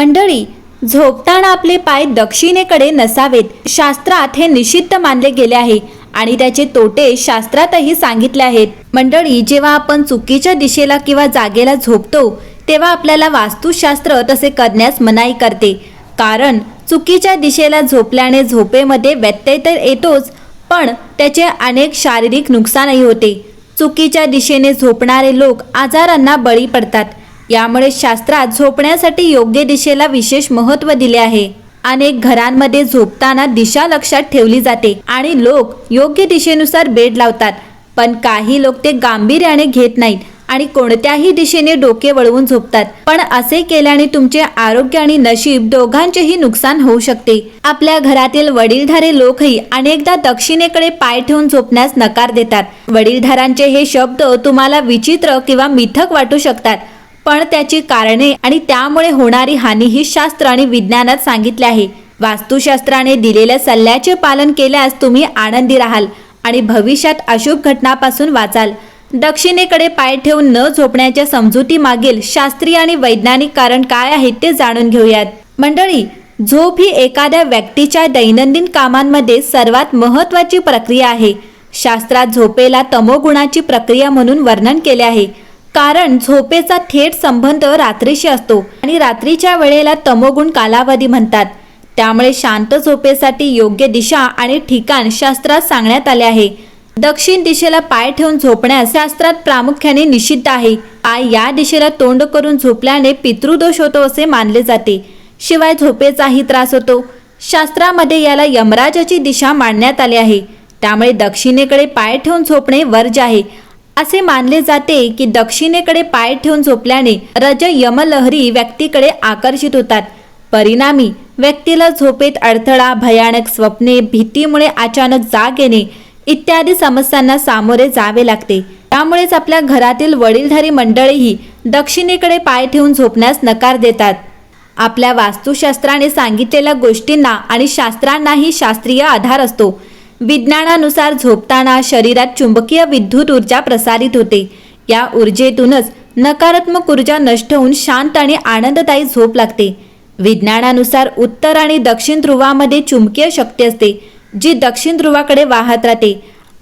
मंडळी झोपताना आपले पाय दक्षिणेकडे नसावेत. शास्त्रात हे निषिद्ध मानले गेले आहे आणि त्याचे तोटे शास्त्रातही सांगितले आहेत. मंडळी जेव्हा आपण चुकीच्या दिशेला किंवा जागेला झोपतो तेव्हा आपल्याला वास्तुशास्त्र तसे करण्यास मनाई करते. कारण चुकीच्या दिशेला झोपल्याने झोपेमध्ये व्यत्यय तर येतोच पण त्याचे अनेक शारीरिक नुकसानही होते. चुकीच्या दिशेने झोपणारे लोक आजारांना बळी पडतात. यामुळे शास्त्रात झोपण्यासाठी योग्य दिशेला विशेष महत्त्व दिले आहे. अनेक घरांमध्ये झोपताना दिशा लक्षात ठेवली जाते आणि लोक योग्य दिशेनुसार बेड लावतात पण काही लोक ते गांभीर्याने घेत नाहीत आणि कोणत्याही दिशेने डोके वळवून झोपतात. पण असे केल्याने तुमचे आरोग्य आणि नशीब दोघांचेही नुकसान होऊ शकते. आपल्या घरातील वडीलधारे लोकही अनेकदा दक्षिणेकडे पाय ठेवून झोपण्यास नकार देतात. वडीलधारांचे हे शब्द तुम्हाला विचित्र किंवा मिथक वाटू शकतात. पण त्याची कारणे आणि त्यामुळे होणारी हानी ही शास्त्र आणि विज्ञानात सांगितले आहे. वास्तुशास्त्राने दिलेल्या सल्ल्याचे पालन केल्यास तुम्ही आनंदी राहाल आणि भविष्यात अशुभ घटनापासून वाचाल. दक्षिणेकडे पाय ठेवून न झोपण्याच्या समजुती मागील शास्त्रीय आणि वैज्ञानिक कारण काय आहे ते जाणून घेऊयात. मंडळी झोप ही एखाद्या व्यक्तीच्या दैनंदिन कामांमध्ये सर्वात महत्वाची प्रक्रिया आहे. शास्त्रात झोपेला तमोगुणाची प्रक्रिया म्हणून वर्णन केले आहे. कारण झोपेचा थेट संबंध रात्रीशी असतो आणि रात्रीच्या वेळेला तमोगुण कालावधी म्हणतात. त्यामुळे शांत झोपेसाठी योग्य दिशा आणि ठिकाण शास्त्रात सांगण्यात आले आहे. दक्षिण दिशेला पाय ठेवून झोपण्यास शास्त्रात प्रामुख्याने निषिद्ध आहे. पाय या दिशेला तोंड करून झोपल्याने पितृदोष होतो असे मानले जाते. शिवाय झोपेचाही त्रास होतो. शास्त्रामध्ये याला यमराजाची दिशा मांडण्यात आली आहे. त्यामुळे दक्षिणेकडे पाय ठेवून झोपणे वर्ज आहे. असे मानले जाते की दक्षिणेकडे पाय ठेवून झोपल्याने रज यमलहरी व्यक्तीकडे आकर्षित होतात. परिणामी व्यक्तीला झोपेत अडथळा भयानक स्वप्ने भीतीमुळे अचानक जाग येणे इत्यादी समस्यांना सामोरे जावे लागते. त्यामुळेच आपल्या घरातील वडीलधारी मंडळीही दक्षिणेकडे पाय ठेवून झोपण्यास नकार देतात. आपल्या वास्तुशास्त्राने सांगितलेल्या गोष्टींना आणि शास्त्रांनाही शास्त्रीय आधार असतो. विज्ञानानुसार झोपताना शरीरात चुंबकीय विद्युत ऊर्जा प्रसारित होते. या ऊर्जेतूनच नकारात्मक ऊर्जा नष्ट होऊन शांत आणि आनंददायी झोप लागते. विज्ञानानुसार उत्तर आणि दक्षिण ध्रुवामध्ये चुंबकीय शक्ती असते जी दक्षिण ध्रुवाकडे वाहत राहते.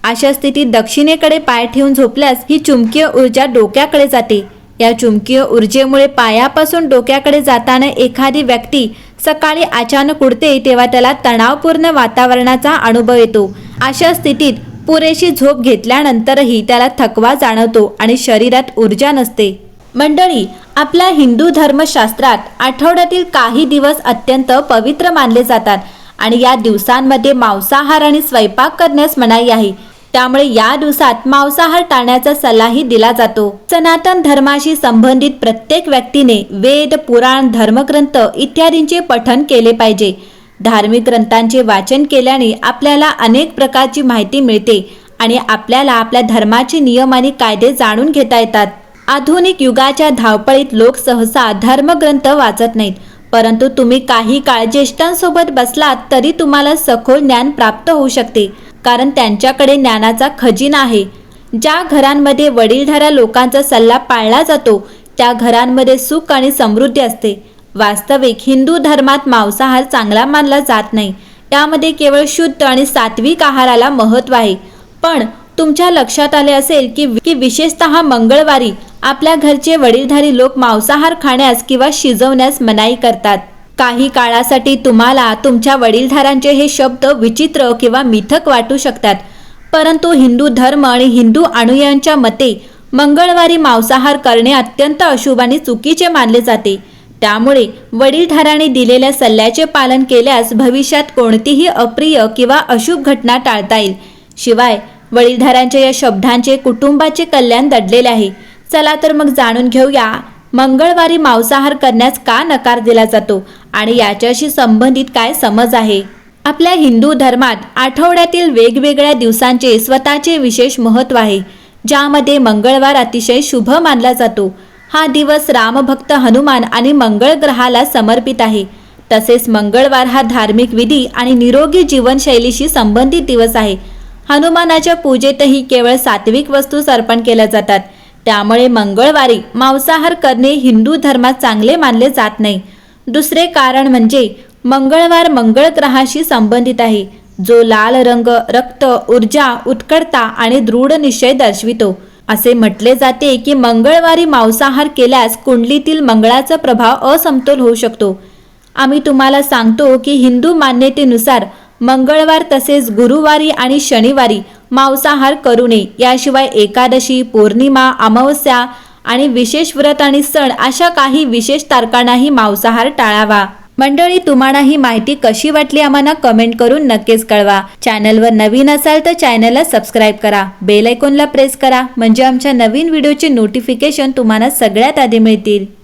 अशा स्थितीत दक्षिणेकडे पाय ठेवून झोपल्यास ही चुंबकीय ऊर्जा डोक्याकडे जाते. या चुंबकीय ऊर्जेमुळे पायापासून डोक्याकडे जाताना एखादी व्यक्ती सकाळी अचानक उडते तेव्हा त्याला तणावपूर्ण वातावरणाचा अनुभव येतो. अशा स्थितीत पुरेशी झोप घेतल्यानंतरही त्याला थकवा जाणवतो आणि शरीरात ऊर्जा नसते. मंडळी आपल्या हिंदू धर्मशास्त्रात आठवड्यातील काही दिवस अत्यंत पवित्र मानले जातात आणि या दिवसांमध्ये मांसाहार आणि स्वयंपाक करण्यास मनाई आहे. त्यामुळे या दिवसात मांसाहार टाळण्याचा सल्लाही दिला जातो. सनातन धर्माशी संबंधित प्रत्येक व्यक्तीने वेद पुराण धर्मग्रंथ इत्यादींचे पठन केले पाहिजे. धार्मिक ग्रंथांचे वाचन केल्याने आपल्याला अनेक प्रकारची माहिती मिळते आणि आपल्याला आपल्या धर्माचे नियम आणि कायदे जाणून घेता येतात. आधुनिक युगाच्या धावपळीत लोक सहसा धर्मग्रंथ वाचत नाहीत. परंतु तुम्ही काही काळ ज्येष्ठांसोबत बसलात तरी तुम्हाला सखोल ज्ञान प्राप्त होऊ शकते. कारण त्यांच्याकडे ज्ञानाचा खजिना आहे. ज्या घरांमध्ये वडीलधाऱ्या लोकांचा सल्ला पाळला जातो त्या घरांमध्ये सुख आणि समृद्धी असते. वास्तविक हिंदू धर्मात मांसाहार चांगला मानला जात नाही. त्यामध्ये केवळ शुद्ध आणि सात्विक आहाराला महत्त्व आहे. पण तुमच्या लक्षात आले असेल की की विशेषतः मंगळवारी आपल्या घरचे वडीलधारी लोक मांसाहार खाण्यास किंवा शिजवण्यास मनाई करतात. काही काळासाठी तुम्हाला तुमच्या वडीलधारांचे हे शब्द विचित्र किंवा मिथक वाटू शकतात. परंतु हिंदू धर्म आणि हिंदू अणुयांच्या मते मंगळवारी मांसाहार करणे अत्यंत अशुभ आणि चुकीचे मानले जाते. त्यामुळे वडीलधाराने दिलेल्या सल्ल्याचे पालन केल्यास भविष्यात कोणतीही अप्रिय किंवा अशुभ घटना टाळता येईल. शिवाय वडीलधारांच्या या शब्दांचे कुटुंबाचे कल्याण दडलेले आहे. चला तर मग जाणून घेऊया मंगळवारी मांसाहार करण्यास का नकार दिला जातो आणि याच्याशी संबंधित काय समज आहे? आपल्या हिंदू धर्मात आठवड्यातील वेगवेगळ्या दिवसांचे स्वतःचे विशेष महत्त्व आहे ज्यामध्ये मंगळवार अतिशय शुभ मानला जातो. हा दिवस रामभक्त हनुमान आणि मंगळ ग्रहाला समर्पित आहे. तसेच मंगळवार हा धार्मिक विधी आणि निरोगी जीवनशैलीशी संबंधित दिवस आहे. हनुमानाच्या पूजेतही केवळ सात्विक वस्तू अर्पण केल्या जातात. त्यामुळे मंगळवारी मांसाहार करणे हिंदू धर्मात चांगले मानले जात नाही. दुसरे कारण म्हणजे मंगळवार मंगळ ग्रहाशी संबंधित आहे. जो लाल रंग रक्त ऊर्जा उत्कटता आणि दृढ निश्चय दर्शवितो. असे म्हटले जाते की मंगळवारी मांसाहार केल्यास कुंडलीतील मंगळाचा प्रभाव असमतोल होऊ शकतो. आम्ही तुम्हाला सांगतो की हिंदू मान्यतेनुसार मंगळवार तसेच गुरुवारी आणि शनिवारी मांसाहार करू नये. याशिवाय एकादशी पौर्णिमा अमावस्या आणि विशेष व्रत आणि सण अशा काही विशेष तारखांनाही मांसाहार टाळावा. मंडळी तुम्हाला ही माहिती कशी वाटली आम्हाला कमेंट करून नक्कीच कळवा. चॅनलवर नवीन असाल तर चॅनलला सबस्क्राईब करा. बेल आयकॉनला प्रेस करा. म्हणजे आमच्या नवीन व्हिडिओचे नोटिफिकेशन तुम्हाला सगळ्यात आधी मिळतील.